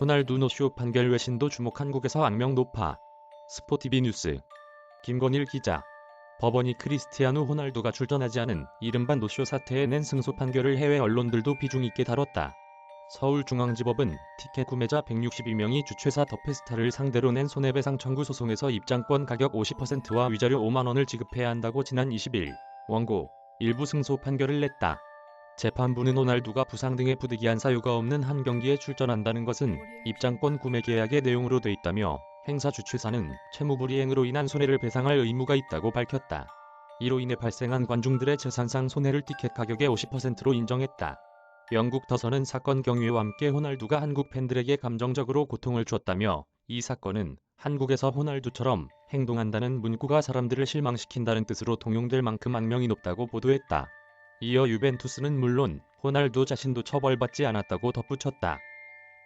호날두 노쇼 판결 외신도 주목 한국에서 악명 높아. 스포티비 뉴스. 김건일 기자. 법원이 크리스티아누 호날두가 출전하지 않은 이른바 노쇼 사태에 낸 승소 판결을 해외 언론들도 비중 있게 다뤘다. 서울중앙지법은 티켓 구매자 162명이 주최사 더페스타를 상대로 낸 손해배상 청구 소송에서 입장권 가격 50%와 위자료 5만 원을 지급해야 한다고 지난 20일 원고 일부 승소 판결을 냈다. 재판부는 호날두가 부상 등의 부득이한 사유가 없는 한 경기에 출전한다는 것은 입장권 구매 계약의 내용으로 돼 있다며 행사 주최사는 채무불이행으로 인한 손해를 배상할 의무가 있다고 밝혔다. 이로 인해 발생한 관중들의 재산상 손해를 티켓 가격의 50%로 인정했다. 영국 더선은 사건 경위와 함께 호날두가 한국 팬들에게 감정적으로 고통을 주었다며 이 사건은 한국에서 호날두처럼 행동한다는 문구가 사람들을 실망시킨다는 뜻으로 통용될 만큼 악명이 높다고 보도했다. 이어 유벤투스는 물론 호날두 자신도 처벌받지 않았다고 덧붙였다.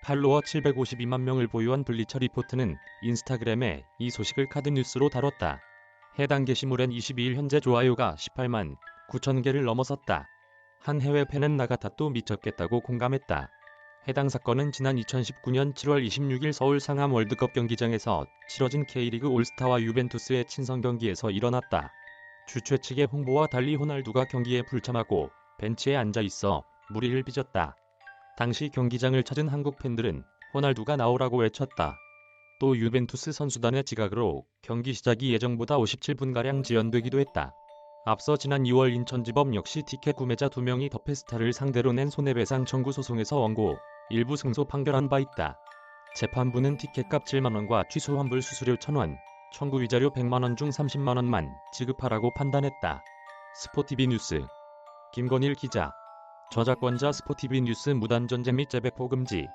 팔로워 752만 명을 보유한 블리처 리포트는 인스타그램에 이 소식을 카드 뉴스로 다뤘다. 해당 게시물엔 22일 현재 좋아요가 18만 9천 개를 넘어섰다. 한 해외 팬은 나가타또 미쳤겠다고 공감했다. 해당 사건은 지난 2019년 7월 26일 서울 상암 월드컵 경기장에서 치러진 K리그 올스타와 유벤투스의 친선 경기에서 일어났다. 주최 측의 홍보와 달리 호날두가 경기에 불참하고 벤치에 앉아 있어 무리를 빚었다. 당시 경기장을 찾은 한국 팬들은 호날두가 나오라고 외쳤다. 또 유벤투스 선수단의 지각으로 경기 시작이 예정보다 57분가량 지연되기도 했다. 앞서 지난 2월 인천지법 역시 티켓 구매자 2명이 더페스타를 상대로 낸 손해배상 청구 소송에서 원고 일부 승소 판결한 바 있다. 재판부는 티켓값 7만원과 취소 환불 수수료 1,000원, 청구 위자료 100만원 중 30만원만 지급하라고 판단했다. 스포티비 뉴스. 김건일 기자. 저작권자 스포티비 뉴스 무단전제 및 재배포 금지